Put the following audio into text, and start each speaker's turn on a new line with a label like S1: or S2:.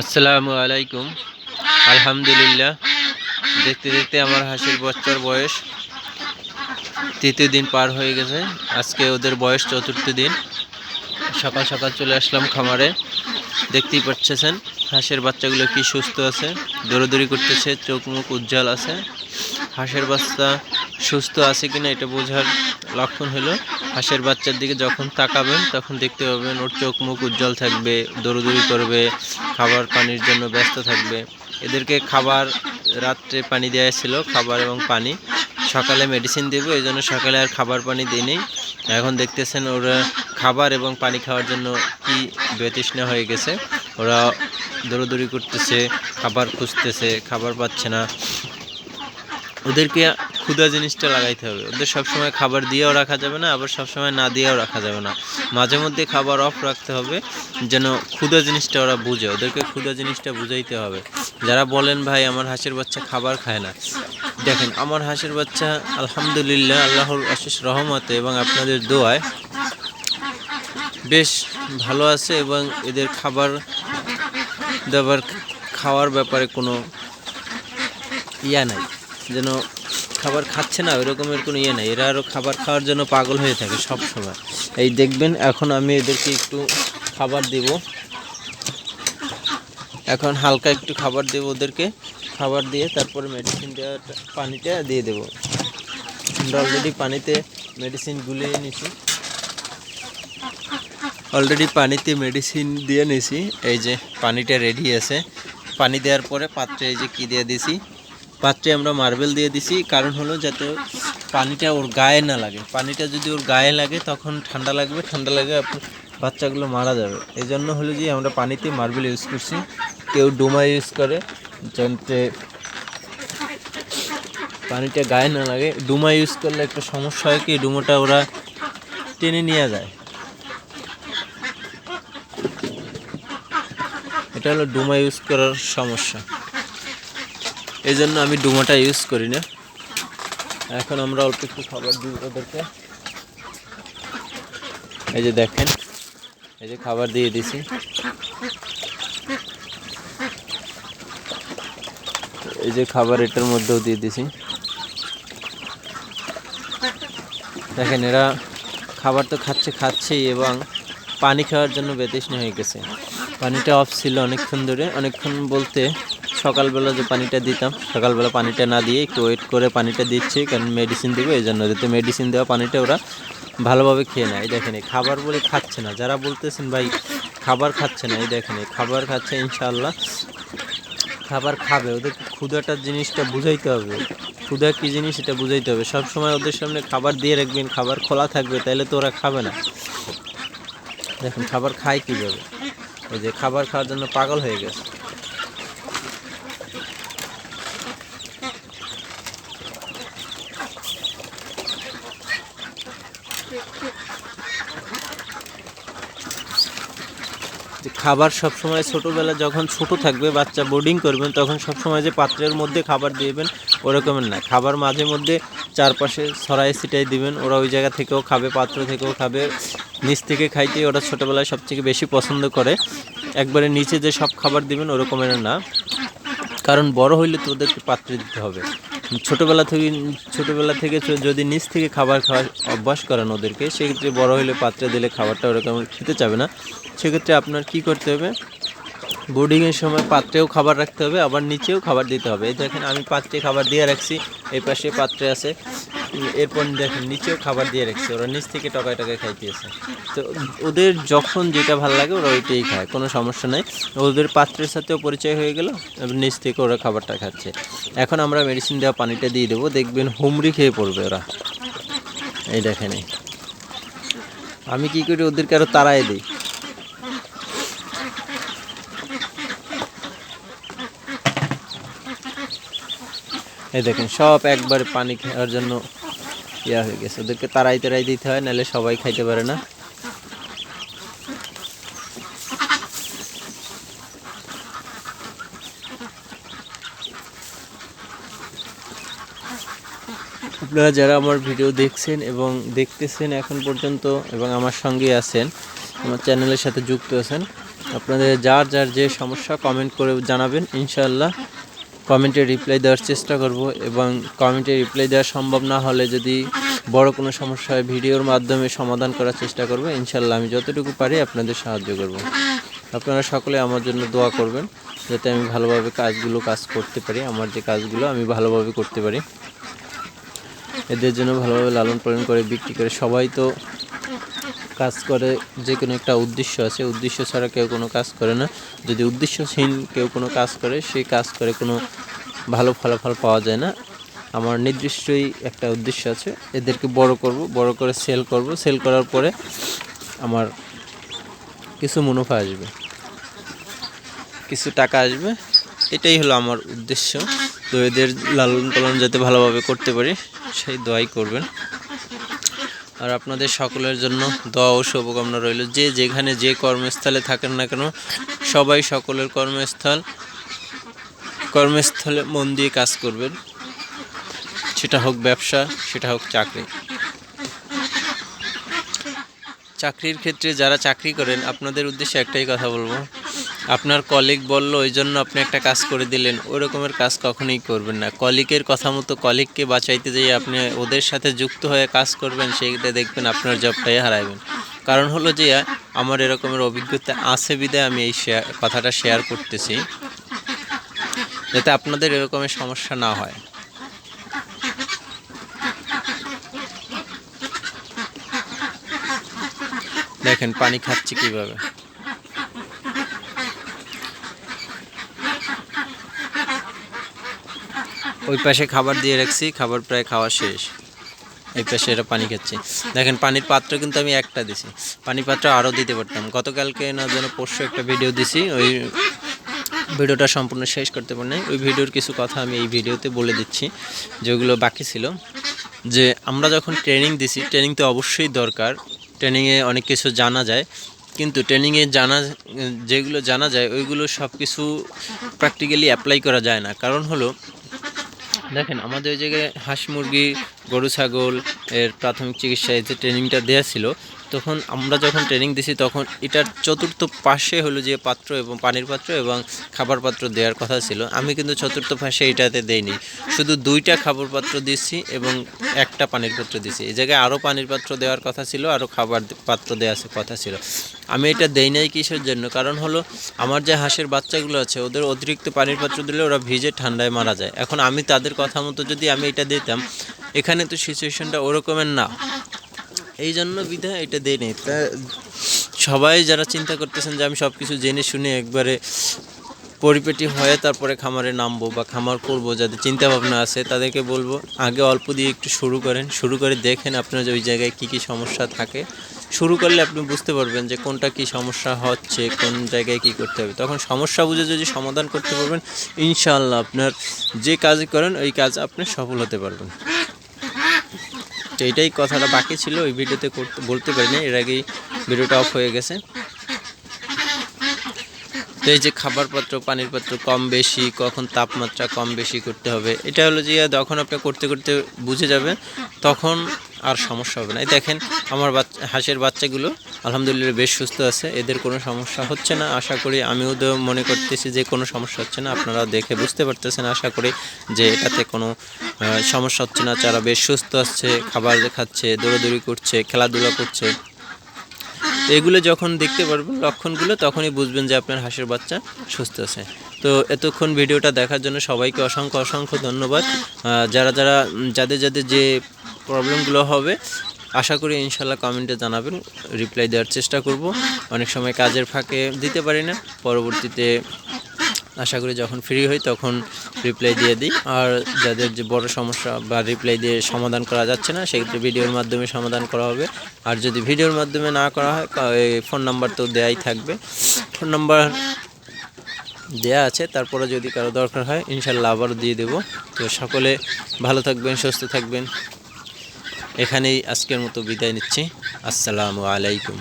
S1: আসসালামু আলাইকুম। আলহামদুলিল্লাহ। দেখতে দেখতে আমার হাসির বাচ্চার বয়স তৃতীয় দিন পার হয়ে গেছে। আজকে ওদের বয়স চতুর্থ দিন। সকাল সকাল চলে আসলাম খামারে। দেখতেই পাচ্ছেন হাঁসের বাচ্চাগুলো কি সুস্থ আছে, দৌড়দৌড়ি করতেছে, চোখ মুখ উজ্জ্বল আছে। হাঁসের বাচ্চা সুস্থ আছে কিনা এটা বোঝার লক্ষণ হলো হাঁসের বাচ্চার দিকে যখন তাকাবেন, তখন দেখতে পাবেন ওর চোখ মুখ উজ্জ্বল থাকবে, দৌড়দৌড়ি করবে, খাবার পানির জন্য ব্যস্ত থাকবে। এদেরকে খাবার রাত্রে পানি দেওয়া ছিল, খাবার এবং পানি। সকালে মেডিসিন দেবো, এই জন্য সকালে আর খাবার পানি দিইনি এখন দেখতেছেন ওরা খাবার এবং পানি খাওয়ার জন্য কি বেতৃষ্ণা হয়ে গেছে। ওরা দৌড়দৌড়ি করতেছে, খাবার খুঁজতেছে, খাবার পাচ্ছে না। ওদেরকে ক্ষুধা জিনিসটা লাগাইতে হবে। ওদের সবসময় খাবার দিয়েও রাখা যাবে না, আবার সবসময় না দিয়েও রাখা যাবে না। মাঝে মধ্যে খাবার অফ রাখতে হবে, যেন ক্ষুধা জিনিসটা ওরা বুঝে। ওদেরকে ক্ষুধা জিনিসটা বুঝাইতে হবে। যারা বলেন, ভাই, আমার হাঁসের বাচ্চা খাবার খায় না। দেখেন, আমার হাঁসের বাচ্চা, আলহামদুলিল্লাহ, আল্লাহর অশেষ রহমতে এবং আপনাদের দোয়ায় বেশ ভালো আছে এবং এদের খাবার দাবার খাওয়ার ব্যাপারে কোনো ইয়া নাই। যেন খাবার খাচ্ছে না ওই রকমের কোনো ইয়ে নাই। এরা আরও খাবার খাওয়ার জন্য পাগল হয়ে থাকে সব সময়। এই দেখবেন, এখন আমি এদেরকে একটু খাবার দেব। এখন হালকা একটু খাবার দেব ওদেরকে। খাবার দিয়ে তারপরে মেডিসিন দেওয়াটা পানিটা দিয়ে দেবো। আমরা অলরেডি পানিতে মেডিসিন গুলিয়ে নিছি। অলরেডি পানিতে মেডিসিন দিয়ে নিছি। এই যে পানিটা রেডি আছে। পানি দেওয়ার পরে পাত্রে এই যে কী দিয়ে দিছি? পাত্রে আমরা মার্বেল দিয়ে দিছি। কারণ হলো যাতে পানিটা ওর গায়ে না লাগে। পানিটা যদি ওর গায়ে লাগে, তখন ঠান্ডা লাগবে। ঠান্ডা লাগে বাচ্চাগুলো মারা যাবে। এই জন্য হলো যে আমরা পানিতে মার্বেল ইউজ করছি। কেউ ডোমা ইউজ করে, যাতে পানিটা গায়ে না লাগে। ডুমা ইউজ করলে একটা সমস্যা হয় কি, ডুমোটা ওরা টেনে নিয়ে যায়। এটা হলো ডুমা ইউজ করার সমস্যা। এই জন্য আমি ডুমাটা ইউজ করি না। এখন আমরা অল্প একটু খাবার দিই ওদেরকে। এই যে দেখেন, এই যে খাবার দিয়ে দিছি। এই যে খাবার এটার মধ্যেও দিয়ে দিছি। দেখেন, এরা খাবার তো খাচ্ছে, খাচ্ছেই এবং পানি খাওয়ার জন্য বেতৃষ্ণ হয়ে গেছে। পানিটা অফ ছিল অনেকক্ষণ ধরে। অনেকক্ষণ বলতে সকালবেলা যে পানিটা দিতাম, সকালবেলা পানিটা না দিয়ে একটু ওয়েট করে পানিটা দিচ্ছি, কারণ মেডিসিন দেবো এই জন্য। যাতে মেডিসিন দেওয়া পানিটা ওরা ভালোভাবে খেয়ে নেয়। এই দেখেন খাবার বলে খাচ্ছে না। যারা বলতেছেন, ভাই, খাবার খাচ্ছে না। এই দেখেন খাবার খাচ্ছে ইনশাল্লাহ খাবার খাবে। ওদের ক্ষুধাটার জিনিসটা বুঝাইতে হবে। ক্ষুদা কী জিনিস, এটা বুঝাইতে হবে। সব সময় ওদের সামনে খাবার দিয়ে রাখবেন, খাবার খোলা থাকবে তাহলে তো ওরা খাবে না। দেখুন, খাবার খায় কীভাবে? ওই যে খাবার খাওয়ার জন্য পাগল হয়ে গেছে। খাবার সব সময় ছোটোবেলা যখন ছোট থাকবে, বাচ্চা বোর্ডিং করবেন, তখন সব সময় যে পাত্রের মধ্যে খাবার দিবেন, ওরকমের না। খাবার মাঝে মধ্যে চারপাশে ছড়াই ছিটাই দিবেন, ওরা ওই জায়গা থেকেও খাবে, পাত্র থেকেও খাবে। নিচ থেকে খাইতে ওরা ছোটোবেলায় সবথেকে বেশি পছন্দ করে। একবারে নিচে যে সব খাবার দিবেন, ওরকমের না। কারণ বড় হইলে তো ওদেরকে পাত্রে দিতে হবে। ছোটোবেলা থেকে ছোটোবেলা থেকে যদি নিচ থেকে খাবার খাওয়ার অভ্যাস করান ওদেরকে, সেক্ষেত্রে বড় হলে পাত্রে দিলে খাবারটা ওরকম খেতে চাবে না। সেক্ষেত্রে আপনার কি করতে হবে? বোর্ডিংয়ের সময় পাত্রেও খাবার রাখতে হবে, আবার নিচেও খাবার দিতে হবে। এই দেখেন, আমি পাত্রে খাবার দিয়ে রাখছি, এই পাশে পাত্রে আছে। এরপর দেখেন, নিচেও খাবার দিয়ে রাখছি, ওরা নিচ থেকে টকায় টকায় খাইতেছে। তো ওদের যখন যেটা ভালো লাগে, ওরা ওইটাই খায়, কোনো সমস্যা নাই। ওদের পাত্রের সাথেও পরিচয় হয়ে গেল নিচ থেকে ওরা খাবারটা খাচ্ছে। এখন আমরা মেডিসিন দেওয়া পানিটা দিয়ে দেবো, দেখবেন হুমড়ি খেয়ে পড়বে ওরা। এই দেখেন। আমি কি করি, ওদেরকে আরও তাড়াই দিই। এই দেখেন, সব একবারে পানি খাওয়ার জন্য ইয়া হয়ে গেছে। ওদেরকে তাড়াই তাড়াই দিতে হয়, নাহলে সবাই খাইতে পারে না। আপনারা যারা আমার ভিডিও দেখছেন এবং দেখতেছেন এখন পর্যন্ত এবং আমার সঙ্গে আছেন, আমার চ্যানেলের সাথে যুক্ত আছেন, আপনাদের যার যার যে সমস্যা কমেন্ট করে জানাবেন, ইনশাআল্লাহ। কমেন্টে রিপ্লাই দেওয়ার চেষ্টা করব এবং কমেন্টে রিপ্লাই দেওয়া সম্ভব না হলে যদি বড় কোনো সমস্যা হয়, ভিডিওর মাধ্যমে সমাধান করার চেষ্টা করব। ইনশাল্লাহ আমি যতটুকু পারি আপনাদের সাহায্য করব। আপনারা সকলে আমার জন্য দোয়া করবেন যাতে আমি ভালোভাবে কাজগুলো কাজ করতে পারি, আমার যে কাজগুলো আমি ভালোভাবে করতে পারি। এদের জন্য ভালোভাবে লালন পালন করে বিক্রি করে সবাই তো কাজ করে যে কোনো একটা উদ্দেশ্য আছে, উদ্দেশ্য ছাড়া কেউ কোনো কাজ করে না। যদি উদ্দেশ্যহীন কেউ কোনো কাজ করে, সেই কাজ করে কোনো ভালো ফলাফল পাওয়া যায় না। আমার নির্দিষ্টই একটা উদ্দেশ্য আছে, এদেরকে বড় করব, বড় করে সেল করব। সেল করার পরে আমার কিছু মুনাফা আসবে। কিছু টাকা আসবে, এটাই হলো আমার উদ্দেশ্য। তো এদের লালন পালন যাতে ভালোভাবে করতে পারি, সেই দোয়াই করবেন। আর আপনাদের সকলের জন্য দোয়া ও শুভকামনা রইল। যে যেখানে যে কর্মস্থলে থাকেন না কেন, সবাই সকলের কর্মস্থল, কর্মস্থলে মন দিয়ে কাজ করবেন। সেটা হোক ব্যবসা, সেটা হোক চাকরি। চাকরির ক্ষেত্রে যারা চাকরি করেন, আপনাদের উদ্দেশ্যে একটাই কথা বলব আপনার কলিগ বলল ওই জন্য আপনি একটা কাজ করে দিলেন। ওই রকমের কাজ কখনোই করবেন না। কলিগের কথা মতো কলিগকে বাঁচাইতে যেয়ে আপনি ওদের সাথে যুক্ত হয়ে কাজ করবেন সেইটা দেখবেন আপনার জবটাই হারাবেন কারণ হলো যে, আমার এরকমের অভিজ্ঞতা আছে বিদায় আমি এই শেয়ার কথাটা শেয়ার করতেছি, যাতে আপনাদের এরকমের সমস্যা না হয়। দেখেন, পানি খাচ্ছে কীভাবে। ওই পাশে খাবার দিয়ে রাখছি, খাবার প্রায় খাওয়া শেষ। এই পাশে এরা পানি খাচ্ছে। দেখেন, পানির পাত্র কিন্তু আমি একটা দিছি। পানি পাত্র আরও দিতে পারতাম। গতকালকে না যেন পরশু একটা ভিডিও দিছি, ওই ভিডিওটা সম্পূর্ণ শেষ করতে পারি নাই ওই ভিডিওর কিছু কথা আমি এই ভিডিওতে বলে দিচ্ছি, যেগুলো বাকি ছিল। যে আমরা যখন ট্রেনিং দিছি ট্রেনিং তো অবশ্যই দরকার। ট্রেনিংয়ে অনেক কিছু জানা যায়। কিন্তু ট্রেনিংয়ে জানা, যেগুলো জানা যায়, ওইগুলো সব কিছু প্র্যাকটিক্যালি অ্যাপ্লাই করা যায় না। কারণ হলো দেখেন, আমাদের ওই জায়গায় হাঁস মুরগি, গরু, ছাগল এর প্রাথমিক চিকিৎসায় যে ট্রেনিংটা দেওয়া ছিল তখন আমরা যখন ট্রেনিং দিছি, তখন এটার চতুর্থ পাশে হলো যে পাত্র এবং পানির পাত্র এবং খাবার পাত্র দেওয়ার কথা ছিল। আমি কিন্তু চতুর্থ পাশে এটাতে দেইনি। শুধু দুইটা খাবার পাত্র দিচ্ছি এবং একটা পানির পাত্র দিছি। এই জায়গায় আরও পানির পাত্র দেওয়ার কথা ছিল আরও খাবার পাত্র দেওয়ার কথা ছিল। আমি এটা দেই নাই কিসের জন্য? কারণ হলো, আমার যে হাঁসের বাচ্চাগুলো আছে, ওদের অতিরিক্ত পানির পাত্র দিলে ওরা ভিজে ঠান্ডায় মারা যায়। এখন আমি তাদের কথা মতো যদি আমি এটা দিতাম, এখানে তো সিচুয়েশনটা ওরকমের না। এই জন্য বিধায় এটা দেয় নেই। তা সবাই যারা চিন্তা করতেছেন যে আমি সব কিছু জেনে শুনে একবারে পরিপেটি হয়ে তারপরে খামারে নামবো বা খামার করব, যাদের চিন্তা ভাবনা আছে তাদেরকে বলব, আগে অল্প দিয়ে একটু শুরু করেন, শুরু করে দেখেন আপনার ওই জায়গায় কী কী সমস্যা থাকে। শুরু করলে আপনি বুঝতে পারবেন যে কোনটা কি সমস্যা হচ্ছে, কোন জায়গায় কি করতে হবে। তখন সমস্যা বুঝে যদি সমাধান করতে পারবেন, ইনশাআল্লাহ আপনার যে কাজ করেন, ওই কাজ আপনি সফল হতে পারবেন। তো এটাই কথাটা বাকি ছিল। ওই ভিডিওতে করতে বলতে পারিনি, এর আগেই ভিডিওটা অফ হয়ে গেছে। তো এই যে খাবার পাত্র পানির পাত্র কম বেশি, কখন তাপমাত্রা কম বেশি করতে হবে, এটা হলো যে যখন আপনি করতে করতে বুঝে যাবেন, তখন আর সমস্যা হবে না। এই দেখেন, আমার বাচ্চা হাঁসের বাচ্চাগুলো আলহামদুলিল্লাহ বেশ সুস্থ আছে, এদের কোনো সমস্যা হচ্ছে না। আশা করি আমিও তো মনে করতেছি যে কোনো সমস্যা হচ্ছে না, আপনারা দেখে বুঝতে পারতেছেন। আশা করি যে এটাতে কোনো সমস্যা হচ্ছে না। যারা বেশ সুস্থ আছে, খাবার খাচ্ছে, দৌড়াদৌড়ি করছে, খেলাধুলা করছে তো এগুলো যখন দেখতে পারবেন লক্ষণগুলো, তখনই বুঝবেন যে আপনার হাঁসের বাচ্চা সুস্থ আছে। তো এতক্ষণ ভিডিওটা দেখার জন্য সবাইকে অসংখ্য অসংখ্য ধন্যবাদ। যারা যারা যাদের যাদের যে প্রবলেমগুলো হবে, আশা করি ইনশাল্লাহ কমেন্টে জানাবেন, রিপ্লাই দেওয়ার চেষ্টা করব। অনেক সময় কাজের ফাঁকে দিতে পারি না, পরবর্তীতে আশা করি যখন ফ্রি হই, তখন রিপ্লাই দিয়ে দিই। আর যাদের যে বড় সমস্যা বা রিপ্লাই দিয়ে সমাধান করা যাচ্ছে না, সেক্ষেত্রে ভিডিওর মাধ্যমে সমাধান করা হবে। আর যদি ভিডিওর মাধ্যমে না করা হয় ফোন নাম্বার তো দেয়াই থাকবে। ফোন নাম্বার দেয়া আছে, তারপরে যদি কারও দরকার হয়, ইনশাল্লাহ আবারও দিয়ে দেবো। তো সকলে ভালো থাকবেন, সুস্থ থাকবেন। এখানেই আজকের মতো বিদায় নিচ্ছি। আসসালামু আলাইকুম।